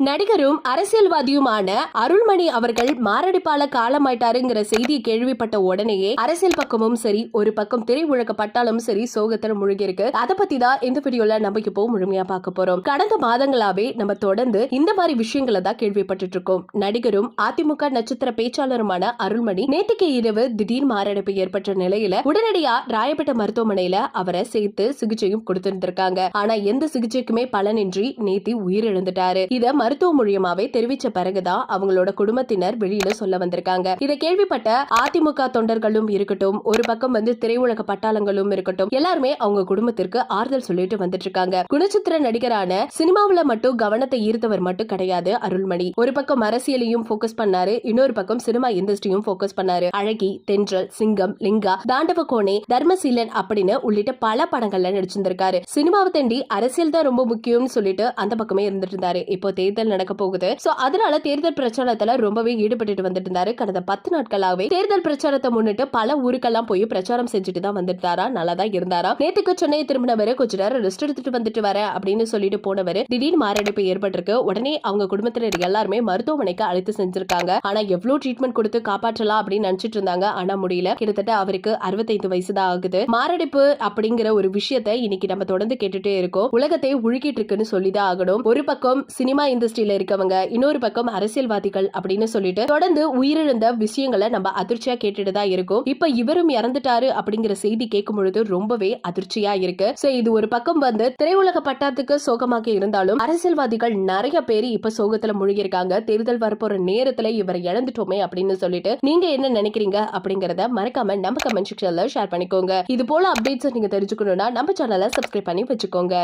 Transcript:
நடிகரும் அரசியல்வாதியுமான அருள்மணி அவர்கள் மாரடைப்பால காலமாயிட்டாருங்கிற செய்தியை கேள்விப்பட்ட உடனேயே அரசியல் பக்கமும் சரி ஒரு பக்கம் திரை பட்டாலும் சரி சோகத்தில் முழுகி இருக்கு அதை பத்தி தான் இந்த வீடியோல நம்ம இப்போ முழுமையா பார்க்க போறோம். கடந்த மாதங்களாவே நம்ம தொடர்ந்து இந்த மாதிரி விஷயங்களை தான் கேள்விப்பட்டு இருக்கோம் நடிகரும் அதிமுக நட்சத்திர பேச்சாளருமான அருள்மணி நேற்றுக்கு இரவு திடீர் மாரடைப்பு ஏற்பட்ட நிலையில உடனடியா ராயப்பேட்டை மருத்துவமனையில அவரை சேர்த்து சிகிச்சையும் கொடுத்திருந்திருக்காங்க. ஆனா எந்த சிகிச்சைக்குமே பலனின்றி நேத்தி உயிரிழந்துட்டாரு. இத மருத்துவ மூலியமாவே தெரிவிச்ச பிறகுதான் அவங்களோட குடும்பத்தினர் வெளியில சொல்ல வந்திருக்காங்க. இதை கேள்விப்பட்ட அதிமுக தொண்டர்களும் இருக்கட்டும் ஒரு பக்கம் வந்து திரையுலக பட்டாளங்களும் இருக்கட்டும் எல்லாருமே அவங்க குடும்பத்திற்கு ஆறுதல் சொல்லிட்டு வந்துட்டு இருக்காங்க குணச்சித்திர நடிகரான சினிமாவுல மட்டும் கவனத்தை ஈர்த்தவர் மட்டும் கிடையாது அருள்மணி. ஒரு பக்கம் அரசியலையும் போக்கஸ் பண்ணாரு இன்னொரு பக்கம் சினிமா இண்டஸ்ட்ரியும் போக்கஸ் பண்ணாரு. அழகி தென்றல் சிங்கம் லிங்கா தாண்டவ கோணே தர்மசீலன் அப்படின்னு உள்ளிட்ட பல படங்கள்ல நடிச்சிருந்திருக்காரு. சினிமாவை தண்டி அரசியல் தான் ரொம்ப முக்கியம்னு சொல்லிட்டு அந்த பக்கமே இருந்துட்டு இருந்தாரு. இப்போ தேர்தல் தேர்தல் நடக்க போகுது. சோ அதனால தேர்தல் பிரச்சாரத்துல ரொம்பவே ஈடுபட்டு வந்துட்டு இருந்தாரு கடந்த பத்து நாட்களாவே தேர்தல் பிரச்சாரத்தை முன்னிட்டு பல ஊருக்கெல்லாம் போய் பிரச்சாரம் செஞ்சுட்டு தான் வந்துட்டாரா? நல்லா தான் இருந்தாரா? நேத்துக்கு சென்னை திரும்பினவரு கொஞ்ச நேரம் ரெஸ்ட் எடுத்துட்டு வந்துட்டு வர அப்படின்னு சொல்லிட்டு போனவர் திடீர்னு மாரடைப்பு ஏற்பட்டிருக்கு. உடனே அவங்க குடும்பத்தினர் எல்லாருமே மருத்துவமனைக்கு அழைத்து செஞ்சிருக்காங்க. ஆனா எவ்வளவு ட்ரீட்மெண்ட் கொடுத்து காப்பாற்றலாம் அப்படின்னு நினைச்சிட்டு இருந்தாங்க. ஆனா முடியல. கிட்டத்தட்ட அவருக்கு அறுபத்தைந்து வயசு தான் ஆகுது. மாரடைப்பு அப்படிங்கிற ஒரு விஷயத்தை இன்னைக்கு நம்ம தொடர்ந்து கேட்டுட்டே இருக்கோம். உலகத்தை உழுக்கிட்டு இருக்குன்னு சொல்லிதான் ஆகணும். ஒரு பக்கம் சினிமா இந்த இண்டஸ்ட்ரியில இருக்கவங்க இன்னொரு பக்கம் அரசியல்வாதிகள் அப்படின்னு சொல்லிட்டு தொடர்ந்து உயிரிழந்த விஷயங்களை நம்ம அதிர்ச்சியா கேட்டுட்டு தான் இருக்கும். இப்ப இவரும் இறந்துட்டாரு அப்படிங்கிற செய்தி கேட்கும் பொழுது ரொம்பவே அதிர்ச்சியா இருக்கு. சோ இது ஒரு பக்கம் வந்து திரையுலக பட்டாத்துக்கு சோகமாக இருந்தாலும் அரசியல்வாதிகள் நிறைய பேர் இப்ப சோகத்துல மூழ்கி இருக்காங்க தேர்தல் வரப்போற நேரத்துல இவரை இழந்துட்டோமே அப்படின்னு சொல்லிட்டு நீங்க என்ன நினைக்கிறீங்க அப்படிங்கறத மறக்காம நம்ம கமெண்ட் செக்ஷன்ல ஷேர் பண்ணிக்கோங்க. இது போல அப்டேட்ஸ் நீங்க தெரிஞ்சுக்கணும்னா நம்ம சேனலை சப்ஸ்கிரைப் பண்ணி வச்சுக்கோங்க.